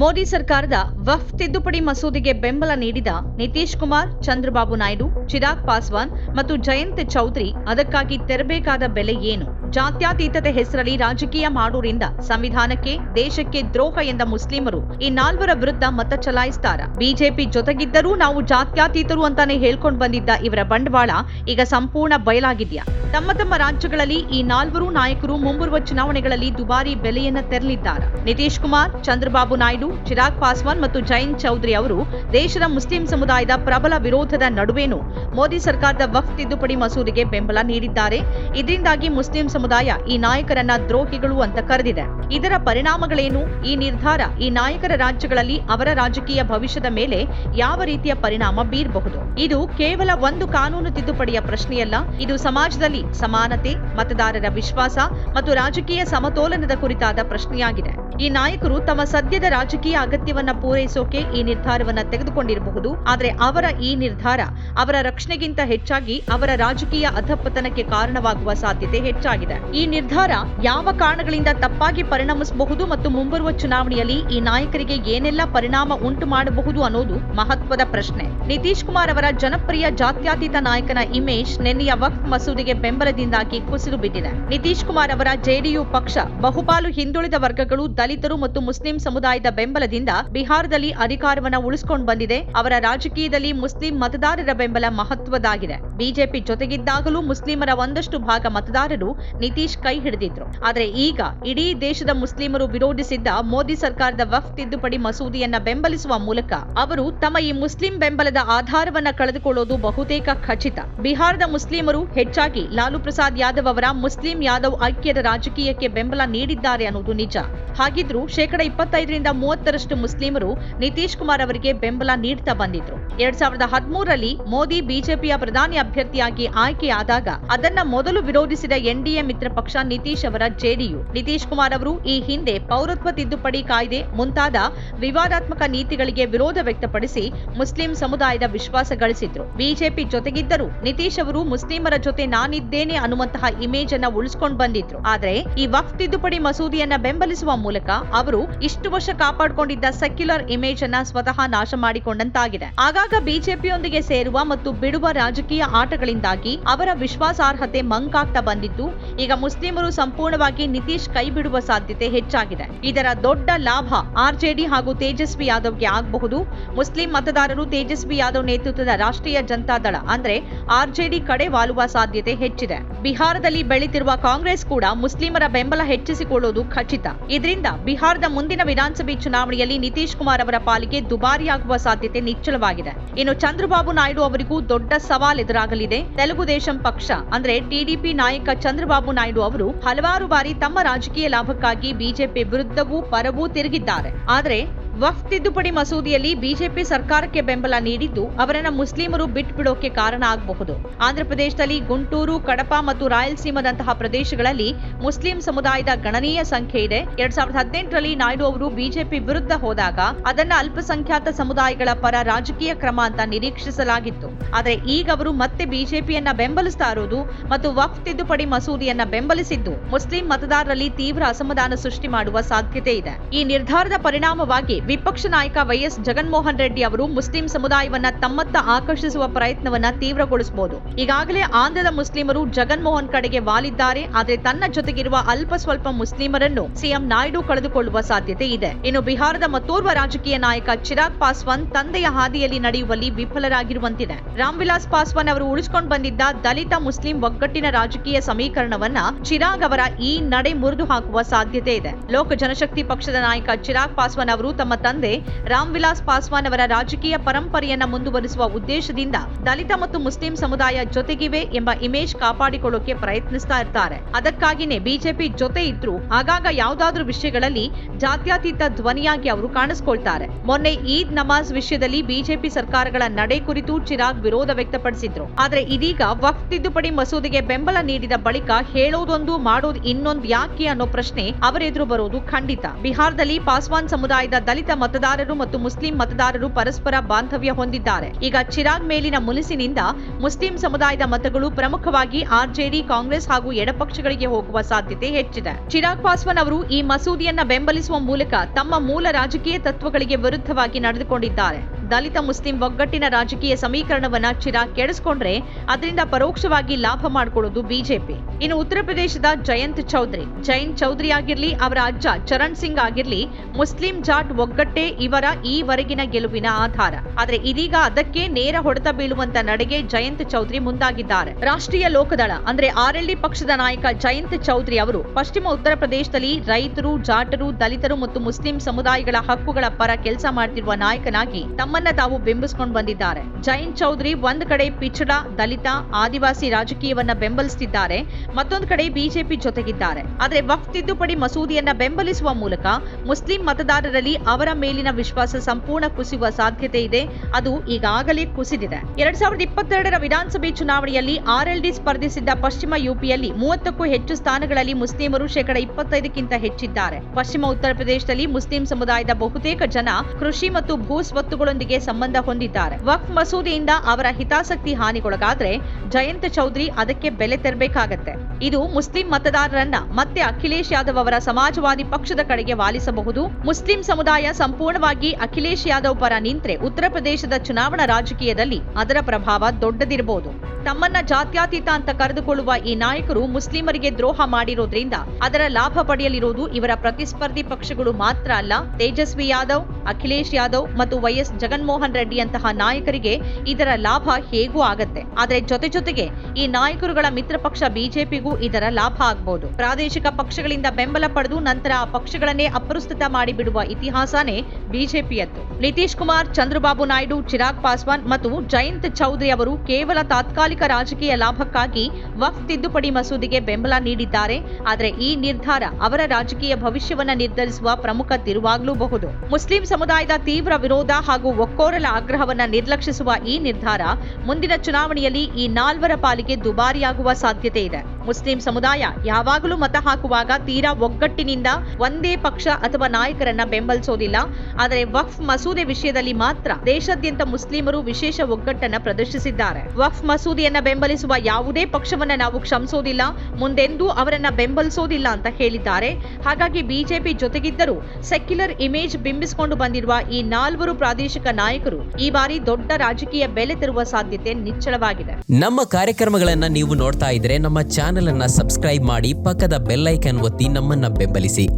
ಮೋದಿ ಸರ್ಕಾರದ ವಫ್ ತಿದ್ದುಪಡಿ ಮಸೂದೆಗೆ ಬೆಂಬಲ ನೀಡಿದ ನಿತೀಶ್ ಕುಮಾರ್, ಚಂದ್ರಬಾಬು ನಾಯ್ಡು, ಚಿರಾಗ್ ಪಾಸ್ವಾನ್ ಮತ್ತು ಜಯಂತ್ ಚೌಧರಿ ಅದಕ್ಕಾಗಿ ತೆರಬೇಕಾದ ಬೆಲೆ ಏನು? ಜಾತ್ಯತೀತತೆ ಹೆಸರಲ್ಲಿ ರಾಜಕೀಯ ಮಾಡೋರಿಂದ ಸಂವಿಧಾನಕ್ಕೆ, ದೇಶಕ್ಕೆ ದ್ರೋಹ ಎಂದ ಮುಸ್ಲಿಮರು ಈ ನಾಲ್ವರ ವಿರುದ್ಧ ಮತ ಚಲಾಯಿಸ್ತಾರ. ಬಿಜೆಪಿ ಜೊತೆಗಿದ್ದರೂ ನಾವು ಜಾತ್ಯತೀತರು ಅಂತಾನೆ ಹೇಳ್ಕೊಂಡು ಬಂದಿದ್ದ ಇವರ ಬಂಡವಾಳ ಈಗ ಸಂಪೂರ್ಣ ಬಯಲಾಗಿದ್ಯಾ? ತಮ್ಮ ತಮ್ಮ ರಾಜ್ಯಗಳಲ್ಲಿ ಈ ನಾಲ್ವರು ನಾಯಕರು ಮುಂಬರುವ ಚುನಾವಣೆಗಳಲ್ಲಿ ದುಬಾರಿ ಬೆಲೆಯನ್ನ ತೆರಲಿದ್ದಾರೆ. ನಿತೀಶ್ ಕುಮಾರ್, ಚಂದ್ರಬಾಬು ನಾಯ್ಡು, ಚಿರಾಗ್ ಪಾಸ್ವಾನ್ ಮತ್ತು ಜಯಂತ್ ಚೌಧರಿ ಅವರು ದೇಶದ ಮುಸ್ಲಿಂ ಸಮುದಾಯದ ಪ್ರಬಲ ವಿರೋಧದ ನಡುವೆನೂ ಮೋದಿ ಸರ್ಕಾರದ ವಕ್ಫ್ ತಿದ್ದುಪಡಿ ಮಸೂದೆಗೆ ಬೆಂಬಲ ನೀಡಿದ್ದಾರೆ. ಇದರಿಂದಾಗಿ ಮುಸ್ಲಿಂ ಸಮುದಾಯ ಈ ನಾಯಕರನ್ನ ದ್ರೋಹಿಗಳು ಅಂತ ಕರೆದಿದೆ. ಇದರ ಪರಿಣಾಮಗಳೇನು? ಈ ನಿರ್ಧಾರ ಈ ನಾಯಕರ ರಾಜ್ಯಗಳಲ್ಲಿ ಅವರ ರಾಜಕೀಯ ಭವಿಷ್ಯದ ಮೇಲೆ ಯಾವ ರೀತಿಯ ಪರಿಣಾಮ ಬೀರಬಹುದು? ಇದು ಕೇವಲ ಒಂದು ಕಾನೂನು ತಿದ್ದುಪಡಿಯ ಪ್ರಶ್ನೆಯಲ್ಲ. ಇದು ಸಮಾಜದಲ್ಲಿ ಸಮಾನತೆ, ಮತದಾರರ ವಿಶ್ವಾಸ ಮತ್ತು ರಾಜಕೀಯ ಸಮತೋಲನದ ಕುರಿತಾದ ಪ್ರಶ್ನೆಯಾಗಿದೆ. ಈ ನಾಯಕರು ತಮ್ಮ ಸದ್ಯದ ರಾಜಕೀಯ ಅಗತ್ಯವನ್ನ ಪೂರೈಸೋಕೆ ಈ ನಿರ್ಧಾರವನ್ನ ತೆಗೆದುಕೊಂಡಿರಬಹುದು. ಆದರೆ ಅವರ ಈ ನಿರ್ಧಾರ ಅವರ ರಕ್ಷಣೆಗಿಂತ ಹೆಚ್ಚಾಗಿ ಅವರ ರಾಜಕೀಯ ಅಧಪತನಕ್ಕೆ ಕಾರಣವಾಗುವ ಸಾಧ್ಯತೆ ಹೆಚ್ಚಾಗಿದೆ. ಈ ನಿರ್ಧಾರ ಯಾವ ಕಾರಣಗಳಿಂದ ತಪ್ಪಾಗಿ ಪರಿಣಮಿಸಬಹುದು ಮತ್ತು ಮುಂಬರುವ ಚುನಾವಣೆಯಲ್ಲಿ ಈ ನಾಯಕರಿಗೆ ಏನೆಲ್ಲ ಪರಿಣಾಮ ಉಂಟು ಮಾಡಬಹುದು ಅನ್ನೋದು ಮಹತ್ವದ ಪ್ರಶ್ನೆ. ನಿತೀಶ್ ಕುಮಾರ್ ಅವರ ಜನಪ್ರಿಯ ಜಾತ್ಯಾತೀತ ನಾಯಕನ ಇಮೇಜ್ ನೆನ್ನೆಯ ವಕ್ಫ್ ಮಸೂದೆಗೆ ಬೆಂಬಲದಿಂದಾಗಿ ಕುಸಿದು ಬಿದ್ದಿದೆ. ನಿತೀಶ್ ಕುಮಾರ್ ಅವರ ಜೆಡಿಯು ಪಕ್ಷ ಬಹುಪಾಲು ಹಿಂದುಳಿದ ವರ್ಗಗಳು, ದಲಿತರು ಮತ್ತು ಮುಸ್ಲಿಂ ಸಮುದಾಯದ ಬೆಂಬಲದಿಂದ ಬಿಹಾರದಲ್ಲಿ ಅಧಿಕಾರವನ್ನು ಉಳಿಸಿಕೊಂಡು ಬಂದಿದೆ. ಅವರ ರಾಜಕೀಯದಲ್ಲಿ ಮುಸ್ಲಿಂ ಮತದಾರರ ಬೆಂಬಲ ಮಹತ್ವದಾಗಿದೆ. ಬಿಜೆಪಿ ಜೊತೆಗಿದ್ದಾಗಲೂ ಮುಸ್ಲಿಮರ ಒಂದಷ್ಟು ಭಾಗ ಮತದಾರರು ನಿತೀಶ್ ಕೈ ಹಿಡಿದಿದ್ರು. ಆದರೆ ಈಗ ಇಡೀ ದೇಶದ ಮುಸ್ಲಿಮರು ವಿರೋಧಿಸಿದ್ದ ಮೋದಿ ಸರ್ಕಾರದ ವಫ್ ತಿದ್ದುಪಡಿ ಮಸೂದೆಯನ್ನ ಬೆಂಬಲಿಸುವ ಮೂಲಕ ಅವರು ತಮ್ಮ ಈ ಮುಸ್ಲಿಂ ಬೆಂಬಲದ ಆಧಾರವನ್ನ ಕಳೆದುಕೊಳ್ಳೋದು ಬಹುತೇಕ ಖಚಿತ. ಬಿಹಾರದ ಮುಸ್ಲಿಮರು ಹೆಚ್ಚಾಗಿ ಲಾಲು ಪ್ರಸಾದ್ ಯಾದವ್ ಅವರ ಮುಸ್ಲಿಂ ಯಾದವ್ ಐಕ್ಯದ ರಾಜಕೀಯಕ್ಕೆ ಬೆಂಬಲ ನೀಡಿದ್ದಾರೆ ಅನ್ನೋದು ನಿಜ. ಹಾಗಿದ್ರು ಶೇಕಡ ಇಪ್ಪತ್ತೈದರಿಂದ ಮೂವತ್ತರಷ್ಟು ಮುಸ್ಲಿಮರು ನಿತೀಶ್ ಕುಮಾರ್ ಅವರಿಗೆ ಬೆಂಬಲ ನೀಡ್ತಾ ಬಂದಿದ್ರು. ಎರಡ್ ಸಾವಿರದ ಹದಿಮೂರರಲ್ಲಿ ಮೋದಿ ಬಿಜೆಪಿಯ ಪ್ರಧಾನಿ ಅಭ್ಯರ್ಥಿಯಾಗಿ ಆಯ್ಕೆಯಾದಾಗ ಅದನ್ನ ಮೊದಲು ವಿರೋಧಿಸಿದ ಎನ್ಡಿಎ ಮಿತ್ರ ಪಕ್ಷ ನಿತೀಶ್ ಅವರ ಜೆಡಿಯು. ನಿತೀಶ್ ಕುಮಾರ್ ಅವರು ಈ ಹಿಂದೆ ಪೌರತ್ವ ತಿದ್ದುಪಡಿ ಕಾಯ್ದೆ ಮುಂತಾದ ವಿವಾದಾತ್ಮಕ ನೀತಿಗಳಿಗೆ ವಿರೋಧ ವ್ಯಕ್ತಪಡಿಸಿ ಮುಸ್ಲಿಂ ಸಮುದಾಯದ ವಿಶ್ವಾಸ ಗಳಿಸಿದ್ರು. ಬಿಜೆಪಿ ಜೊತೆಗಿದ್ದರೂ ನಿತೀಶ್ ಅವರು ಮುಸ್ಲಿಮರ ಜೊತೆ ನಾನಿದ್ದೇನೆ ಅನ್ನುವಂತಹ ಇಮೇಜ್ ಅನ್ನ ಉಳಿಸಿಕೊಂಡು ಬಂದಿದ್ರು. ಆದರೆ ಈ ವಕ್ಫ್ ತಿದ್ದುಪಡಿ ಮಸೂದೆಯನ್ನ ಬೆಂಬಲಿಸುವ ಮೂಲಕ ಅವರು ಇಷ್ಟು ವರ್ಷ ಕಾಪಾಡಿಕೊಂಡಿದ್ದ ಸೆಕ್ಯುಲರ್ ಇಮೇಜ್ ಅನ್ನ ಸ್ವತಃ ನಾಶ ಮಾಡಿಕೊಂಡಂತಾಗಿದೆ. ಆಗಾಗ ಬಿಜೆಪಿಯೊಂದಿಗೆ ಸೇರುವ ಮತ್ತು ಬಿಡುವ ರಾಜಕೀಯ ಆಟಗಳಿಂದಾಗಿ ಅವರ ವಿಶ್ವಾಸಾರ್ಹತೆ ಮಂಕಾಗ್ತಾ ಬಂದಿದ್ದು ಈಗ ಮುಸ್ಲಿಮರು ಸಂಪೂರ್ಣವಾಗಿ ನಿತೀಶ್ ಕೈ ಬಿಡುವ ಸಾಧ್ಯತೆ ಹೆಚ್ಚಾಗಿದೆ. ಇದರ ದೊಡ್ಡ ಲಾಭ ಆರ್ಜೆಡಿ ಹಾಗೂ ತೇಜಸ್ವಿ ಯಾದವ್ಗೆ ಆಗಬಹುದು. ಮುಸ್ಲಿಂ ಮತದಾರರು ತೇಜಸ್ವಿ ಯಾದವ್ ನೇತೃತ್ವದ ರಾಷ್ಟ್ರೀಯ ಜನತಾದಳ ಅಂದ್ರೆ ಆರ್ಜೆಡಿ ಕಡೆ ವಾಲುವ ಸಾಧ್ಯತೆ ಹೆಚ್ಚಿದೆ. ಬಿಹಾರದಲ್ಲಿ ಬೆಳೀತಿರುವ ಕಾಂಗ್ರೆಸ್ ಕೂಡ ಮುಸ್ಲಿಮರ ಬೆಂಬಲ ಹೆಚ್ಚಿಸಿಕೊಳ್ಳುವುದು ಖಚಿತ. ಇದರಿಂದ ಬಿಹಾರದ ಮುಂದಿನ ವಿಧಾನಸಭೆ ಚುನಾವಣೆಯಲ್ಲಿ ನಿತೀಶ್ ಕುಮಾರ್ ಅವರ ಪಾಲಿಗೆ ದುಬಾರಿಯಾಗುವ ಸಾಧ್ಯತೆ ನಿಚ್ಚಳವಾಗಿದೆ. ಇನ್ನು ಚಂದ್ರಬಾಬು ನಾಯ್ಡು ಅವರಿಗೂ ದೊಡ್ಡ ಸವಾಲ್ ಎದುರಾಗಲಿದೆ ತೆಲುಗು ದೇಶಂ ಪಕ್ಷ ಅಂದ್ರೆ ಟಿಡಿಪಿ ನಾಯಕ ಚಂದ್ರಬಾಬು ನಾಯ್ಡು ಅವರು ಹಲವಾರು ಬಾರಿ ತಮ್ಮ ರಾಜಕೀಯ ಲಾಭಕ್ಕಾಗಿ ಬಿಜೆಪಿ ವಿರುದ್ಧವೂ ಪರವೂ ತಿರುಗಿದ್ದಾರೆ. ಆದರೆ ವಫ್ ತಿದ್ದುಪಡಿ ಮಸೂದೆಯಲ್ಲಿ ಬಿಜೆಪಿ ಸರ್ಕಾರಕ್ಕೆ ಬೆಂಬಲ ನೀಡಿದ್ದು ಅವರನ್ನ ಮುಸ್ಲಿಮರು ಬಿಟ್ಬಿಡೋಕೆ ಕಾರಣ ಆಗಬಹುದು. ಆಂಧ್ರಪ್ರದೇಶದಲ್ಲಿ ಗುಂಟೂರು, ಕಡಪ ಮತ್ತು ರಾಯಲಸೀಮದಂತಹ ಪ್ರದೇಶಗಳಲ್ಲಿ ಮುಸ್ಲಿಂ ಸಮುದಾಯದ ಗಣನೀಯ ಸಂಖ್ಯೆ ಇದೆ. ಎರಡ್ ಸಾವಿರದ ಹದಿನೆಂಟರಲ್ಲಿ ನಾಯ್ಡು ಅವರು ಬಿಜೆಪಿ ವಿರುದ್ಧ ಹೋದಾಗ ಅದನ್ನ ಅಲ್ಪಸಂಖ್ಯಾತ ಸಮುದಾಯಗಳ ಪರ ರಾಜಕೀಯ ಕ್ರಮ ಅಂತ ನಿರೀಕ್ಷಿಸಲಾಗಿತ್ತು. ಆದರೆ ಈಗ ಅವರು ಮತ್ತೆ ಬಿಜೆಪಿಯನ್ನ ಬೆಂಬಲಿಸ್ತಾ ಇರುವುದು ಮತ್ತು ವಕ್ಫ್ ತಿದ್ದುಪಡಿ ಮಸೂದೆಯನ್ನ ಬೆಂಬಲಿಸಿದ್ದು ಮುಸ್ಲಿಂ ಮತದಾರರಲ್ಲಿ ತೀವ್ರ ಅಸಮಾಧಾನ ಸೃಷ್ಟಿ ಮಾಡುವ ಸಾಧ್ಯತೆ ಇದೆ. ಈ ನಿರ್ಧಾರದ ಪರಿಣಾಮವಾಗಿ ವಿಪಕ್ಷ ನಾಯಕ ವೈಎಸ್ ಜಗನ್ಮೋಹನ್ ರೆಡ್ಡಿ ಅವರು ಮುಸ್ಲಿಂ ಸಮುದಾಯವನ್ನ ತಮ್ಮತ್ತ ಆಕರ್ಷಿಸುವ ಪ್ರಯತ್ನವನ್ನ ತೀವ್ರಗೊಳಿಸಬಹುದು ಈಗಾಗಲೇ ಆಂಧ್ರದ ಮುಸ್ಲಿಮರು ಜಗನ್ಮೋಹನ್ ಕಡೆಗೆ ವಾಲಿದ್ದಾರೆ, ಆದರೆ ತನ್ನ ಜೊತೆಗಿರುವ ಅಲ್ಪ ಸ್ವಲ್ಪ ಮುಸ್ಲಿಮರನ್ನು ಸಿಎಂ ನಾಯ್ಡು ಕಳೆದುಕೊಳ್ಳುವ ಸಾಧ್ಯತೆ ಇದೆ. ಇನ್ನು ಬಿಹಾರದ ಮತ್ತೋರ್ವ ರಾಜಕೀಯ ನಾಯಕ ಚಿರಾಗ್ ಪಾಸ್ವಾನ್ ತಂದೆಯ ಹಾದಿಯಲ್ಲಿ ನಡೆಯುವಲ್ಲಿ ವಿಫಲರಾಗಿರುವಂತಿದೆ. ರಾಮ್ ವಿಲಾಸ್ ಪಾಸ್ವಾನ್ ಅವರು ಉಳಿಸಿಕೊಂಡು ಬಂದಿದ್ದ ದಲಿತ ಮುಸ್ಲಿಂ ಒಗ್ಗಟ್ಟಿನ ರಾಜಕೀಯ ಸಮೀಕರಣವನ್ನ ಚಿರಾಗ್ ಅವರ ಈ ನಡೆ ಮುರಿದು ಹಾಕುವ ಸಾಧ್ಯತೆ ಇದೆ. ಲೋಕ ಜನಶಕ್ತಿ ಪಕ್ಷದ ನಾಯಕ ಚಿರಾಗ್ ಪಾಸ್ವಾನ್ ಅವರು ತಮ್ಮ ತಂದೆ ರಾಮ್ ವಿಲಾಸ್ ಪಾಸ್ವಾನ್ ಅವರ ರಾಜಕೀಯ ಪರಂಪರೆಯನ್ನ ಮುಂದುವರಿಸುವ ಉದ್ದೇಶದಿಂದ ದಲಿತ ಮತ್ತು ಮುಸ್ಲಿಂ ಸಮುದಾಯ ಜೊತೆಗಿವೆ ಎಂಬ ಇಮೇಜ್ ಕಾಪಾಡಿಕೊಳ್ಳೋಕೆ ಪ್ರಯತ್ನಿಸ್ತಾ ಇರ್ತಾರೆ. ಅದಕ್ಕಾಗಿನೇ ಬಿಜೆಪಿ ಜೊತೆ ಇದ್ರು ಆಗಾಗ ಯಾವುದಾದ್ರೂ ವಿಷಯಗಳಲ್ಲಿ ಜಾತ್ಯಾತೀತ ಧ್ವನಿಯಾಗಿ ಅವರು ಕಾಣಿಸ್ಕೊಳ್ತಾರೆ. ಮೊನ್ನೆ ಈದ್ ನಮಾಜ್ ವಿಷಯದಲ್ಲಿ ಬಿಜೆಪಿ ಸರ್ಕಾರಗಳ ನಡೆ ಕುರಿತು ಚಿರಾಗ್ ವಿರೋಧ ವ್ಯಕ್ತಪಡಿಸಿದ್ರು. ಆದ್ರೆ ಇದೀಗ ವಕ್ ತಿದ್ದುಪಡಿ ಮಸೂದೆಗೆ ಬೆಂಬಲ ನೀಡಿದ ಬಳಿಕ ಹೇಳೋದೊಂದು ಮಾಡೋದು ಇನ್ನೊಂದು ಯಾಕೆ ಅನ್ನೋ ಪ್ರಶ್ನೆ ಅವರೆದುರು ಬರೋದು ಖಂಡಿತ. ಬಿಹಾರದಲ್ಲಿ ಪಾಸ್ವಾನ್ ಸಮುದಾಯದ ದಲಿತ ದಲಿತ ಮತದಾರರು ಮತ್ತು ಮುಸ್ಲಿಂ ಮತದಾರರು ಪರಸ್ಪರ ಬಾಂಧವ್ಯ ಹೊಂದಿದ್ದಾರೆ. ಈಗ ಚಿರಾಗ್ ಮೇಲಿನ ಮುನಿಸಿನಿಂದ ಮುಸ್ಲಿಂ ಸಮುದಾಯದ ಮತಗಳು ಪ್ರಮುಖವಾಗಿ ಆರ್ಜೆಡಿ ಕಾಂಗ್ರೆಸ್ ಹಾಗೂ ಎಡಪಕ್ಷಗಳಿಗೆ ಹೋಗುವ ಸಾಧ್ಯತೆ ಹೆಚ್ಚಿದೆ. ಚಿರಾಗ್ ಪಾಸ್ವಾನ್ ಅವರು ಈ ಮಸೂದೆಯನ್ನ ಬೆಂಬಲಿಸುವ ಮೂಲಕ ತಮ್ಮ ಮೂಲ ರಾಜಕೀಯ ತತ್ವಗಳಿಗೆ ವಿರುದ್ಧವಾಗಿ ನಡೆದುಕೊಂಡಿದ್ದಾರೆ. ದಲಿತ ಮುಸ್ಲಿಂ ಒಗ್ಗಟ್ಟಿನ ರಾಜಕೀಯ ಸಮೀಕರಣವನ್ನ ಚಿರಾಗ್ ಕೆಡಿಸ್ಕೊಂಡ್ರೆ ಅದರಿಂದ ಪರೋಕ್ಷವಾಗಿ ಲಾಭ ಮಾಡಿಕೊಳ್ಳೋದು ಬಿಜೆಪಿ. ಇನ್ನು ಉತ್ತರ ಪ್ರದೇಶದ ಜಯಂತ್ ಚೌಧರಿ ಜಯಂತ್ ಚೌಧರಿ ಆಗಿರ್ಲಿ, ಅವರ ಅಜ್ಜ ಚರಣ್ ಸಿಂಗ್ ಆಗಿರ್ಲಿ, ಮುಸ್ಲಿಂ ಜಾಟ್ ಒಗ್ಗಟ್ಟೆ ಇವರ ಈವರೆಗಿನ ಗೆಲುವಿನ ಆಧಾರ. ಆದ್ರೆ ಇದೀಗ ಅದಕ್ಕೆ ನೇರ ಹೊಡೆತ ಬೀಳುವಂತ ನಡೆಗೆ ಜಯಂತ್ ಚೌಧರಿ ಮುಂದಾಗಿದ್ದಾರೆ. ರಾಷ್ಟ್ರೀಯ ಲೋಕದಳ, ಅಂದ್ರೆ ಆರ್ಎಲ್ಡಿ ಪಕ್ಷದ ನಾಯಕ ಜಯಂತ್ ಚೌಧರಿ ಅವರು ಪಶ್ಚಿಮ ಉತ್ತರ ಪ್ರದೇಶದಲ್ಲಿ ರೈತರು, ಜಾಟರು, ದಲಿತರು ಮತ್ತು ಮುಸ್ಲಿಂ ಸಮುದಾಯಗಳ ಹಕ್ಕುಗಳ ಪರ ಕೆಲಸ ಮಾಡ್ತಿರುವ ನಾಯಕನಾಗಿ ತಮ್ಮನ್ನ ತಾವು ಬಿಂಬಿಸ್ಕೊಂಡು ಬಂದಿದ್ದಾರೆ. ಜೈನ್ ಚೌಧರಿ ಒಂದ್ ಕಡೆ ಪಿಚಡ ದಲಿತ, ಆದಿವಾಸಿ ರಾಜಕೀಯವನ್ನ ಬೆಂಬಲಿಸುತ್ತಿದ್ದಾರೆ ಮತ್ತೊಂದು ಕಡೆ ಬಿಜೆಪಿ ಜೊತೆಗಿದ್ದಾರೆ. ಆದರೆ ವಕ್ಫ್ ತಿದ್ದುಪಡಿ ಮಸೂದೆಯನ್ನ ಬೆಂಬಲಿಸುವ ಮೂಲಕ ಮುಸ್ಲಿಂ ಮತದಾರರಲ್ಲಿ ಅವರ ಮೇಲಿನ ವಿಶ್ವಾಸ ಸಂಪೂರ್ಣ ಕುಸಿಯುವ ಸಾಧ್ಯತೆ ಇದೆ. ಅದು ಈಗಾಗಲೇ ಕುಸಿದಿದೆ. ಎರಡ್ ಸಾವಿರದ ಇಪ್ಪತ್ತೆರಡರ ವಿಧಾನಸಭೆ ಚುನಾವಣೆಯಲ್ಲಿ ಆರ್ಎಲ್ಡಿ ಸ್ಪರ್ಧಿಸಿದ್ದ ಪಶ್ಚಿಮ ಯುಪಿಯಲ್ಲಿ ಮೂವತ್ತಕ್ಕೂ ಹೆಚ್ಚು ಸ್ಥಾನಗಳಲ್ಲಿ ಮುಸ್ಲಿಮರು ಶೇಕಡ ಇಪ್ಪತ್ತೈದಕ್ಕಿಂತ ಹೆಚ್ಚಿದ್ದಾರೆ. ಪಶ್ಚಿಮ ಉತ್ತರ ಪ್ರದೇಶದಲ್ಲಿ ಮುಸ್ಲಿಂ ಸಮುದಾಯದ ಬಹುತೇಕ ಜನ ಕೃಷಿ ಮತ್ತು ಭೂ ಸ್ವತ್ತುಗಳೊಂದಿಗೆ ಸಂಬಂಧ ಹೊಂದಿದ್ದಾರೆ. ವಕ್ಫ್ ಮಸೂದೆಯಿಂದ ಅವರ ಹಿತಾಸಕ್ತಿ ಹಾನಿಗೊಳಗಾದ್ರೆ ಜಯಂತ್ ಚೌಧರಿ ಅದಕ್ಕೆ ಬೆಲೆ ತೆರಬೇಕಾಗತ್ತೆ. ಇದು ಮುಸ್ಲಿಂ ಮತದಾರರನ್ನ ಮತ್ತೆ ಅಖಿಲೇಶ್ ಯಾದವ್ ಅವರ ಸಮಾಜವಾದಿ ಪಕ್ಷದ ಕಡೆಗೆ ವಾಲಿಸಬಹುದು. ಮುಸ್ಲಿಂ ಸಮುದಾಯ ಸಂಪೂರ್ಣವಾಗಿ ಅಖಿಲೇಶ್ ಯಾದವ್ ಪರ ನಿಂತ್ರೆ ಉತ್ತರ ಪ್ರದೇಶದ ಚುನಾವಣಾ ರಾಜಕೀಯದಲ್ಲಿ ಅದರ ಪ್ರಭಾವ ದೊಡ್ಡದಿರಬಹುದು. ತಮ್ಮನ್ನ ಜಾತ್ಯಾತೀತ ಅಂತ ಕರೆದುಕೊಳ್ಳುವ ಈ ನಾಯಕರು ಮುಸ್ಲಿಮರಿಗೆ ದ್ರೋಹ ಮಾಡಿರೋದ್ರಿಂದ ಅದರ ಲಾಭ ಪಡೆಯಲಿರುವುದು ಇವರ ಪ್ರತಿಸ್ಪರ್ಧಿ ಪಕ್ಷಗಳು ಮಾತ್ರ ಅಲ್ಲ. ತೇಜಸ್ವಿ ಯಾದವ್, ಅಖಿಲೇಶ್ ಯಾದವ್ ಮತ್ತು ವೈಎಸ್ ಜಗನ್ಮೋಹನ್ ರೆಡ್ಡಿ ಅಂತಹ ನಾಯಕರಿಗೆ ಇದರ ಲಾಭ ಹೇಗೂ ಆಗತ್ತೆ. ಆದರೆ ಜೊತೆ ಜೊತೆಗೆ ಈ ನಾಯಕರುಗಳ ಮಿತ್ರ ಪಕ್ಷ ಬಿಜೆಪಿಗೂ ಇದರ ಲಾಭ ಆಗಬಹುದು ಪ್ರಾದೇಶಿಕ ಪಕ್ಷಗಳಿಂದ ಬೆಂಬಲ ಪಡೆದು ನಂತರ ಆ ಪಕ್ಷಗಳನ್ನೇ ಅಪ್ರಸ್ತುತ ಮಾಡಿಬಿಡುವ ಇತಿಹಾಸನೇ ಬಿಜೆಪಿಯದ್ದು. ನಿತೀಶ್ ಕುಮಾರ್, ಚಂದ್ರಬಾಬು ನಾಯ್ಡು, ಚಿರಾಗ್ ಪಾಸ್ವಾನ್ ಮತ್ತು ಜಯಂತ್ ಚೌಧರಿ ಅವರು ಕೇವಲ ತಾತ್ಕಾಲಿಕ ರಾಜಕೀಯ ಲಾಭಕ್ಕಾಗಿ ವಕ್ಫ್ ತಿದ್ದುಪಡಿ ಮಸೂದೆಗೆ ಬೆಂಬಲ ನೀಡಿದ್ದಾರೆ. ಆದರೆ ಈ ನಿರ್ಧಾರ ಅವರ ರಾಜಕೀಯ ಭವಿಷ್ಯವನ್ನು ನಿರ್ಧರಿಸುವ ಪ್ರಮುಖ ತಿರುವಾಗಲೂಬಹುದು. ಮುಸ್ಲಿಂ ಸಮುದಾಯದ ತೀವ್ರ ವಿರೋಧ ಹಾಗೂ ಒಕ್ಕೋರಲ ಆಗ್ರಹವನ್ನು ನಿರ್ಲಕ್ಷಿಸುವ ಈ ನಿರ್ಧಾರ ಮುಂದಿನ ಚುನಾವಣೆಯಲ್ಲಿ ಈ ನಾಲ್ವರ ಪಾಲಿಗೆ ದುಬಾರಿಯಾಗುವ ಸಾಧ್ಯತೆ ಇದೆ. ಮುಸ್ಲಿಂ ಸಮುದಾಯ ಯಾವಾಗಲೂ ಮತ ಹಾಕುವಾಗ ತೀರಾ ಒಗ್ಗಟ್ಟಿನಿಂದ ಒಂದೇ ಪಕ್ಷ ಅಥವಾ ನಾಯಕರನ್ನ ಬೆಂಬಲಿಸೋದಿಲ್ಲ. ಆದರೆ ವಕ್ಫ್ ಮಸೂದೆ ವಿಷಯದಲ್ಲಿ ಮಾತ್ರ ದೇಶಾದ್ಯಂತ ಮುಸ್ಲಿಮರು ವಿಶೇಷ ಒಗ್ಗಟ್ಟನ್ನು ಪ್ರದರ್ಶಿಸಿದ್ದಾರೆ. ವಕ್ಫ್ ಮಸೂದೆಯನ್ನ ಬೆಂಬಲಿಸುವ ಯಾವುದೇ ಪಕ್ಷವನ್ನ ನಾವು ಕ್ಷಮಿಸೋದಿಲ್ಲ. ಮುಂದೆಂದೂ ಅವರನ್ನ ಬೆಂಬಲಿಸೋದಿಲ್ಲ ಅಂತ ಹೇಳಿದ್ದಾರೆ. ಹಾಗಾಗಿ ಬಿಜೆಪಿ ಜೊತೆಗಿದ್ದರೂ ಸೆಕ್ಯುಲರ್ ಇಮೇಜ್ ಬಿಂಬಿಸಿಕೊಂಡು ಬಂದಿರುವ ಈ ನಾಲ್ವರು ಪ್ರಾದೇಶಿಕ ನಾಯಕರು ಈ ಬಾರಿ ದೊಡ್ಡ ರಾಜಕೀಯ ಬೆಲೆ ತರುವ ಸಾಧ್ಯತೆ ನಿಚ್ಚಳವಾಗಿದೆ. ನಮ್ಮ ಕಾರ್ಯಕ್ರಮಗಳನ್ನ ನೀವು ನೋಡ್ತಾ ಇದ್ರೆ ನಮ್ಮ ಚಾನೆಲ್ ಅನ್ನ ಸಬ್ಸ್ಕ್ರೈಬ್ ಮಾಡಿ ಪಕ್ಕದ ಬೆಲ್ಲೈಕನ್ ಒತ್ತಿ ನಮ್ಮನ್ನ ಬೆಂಬಲಿಸಿ.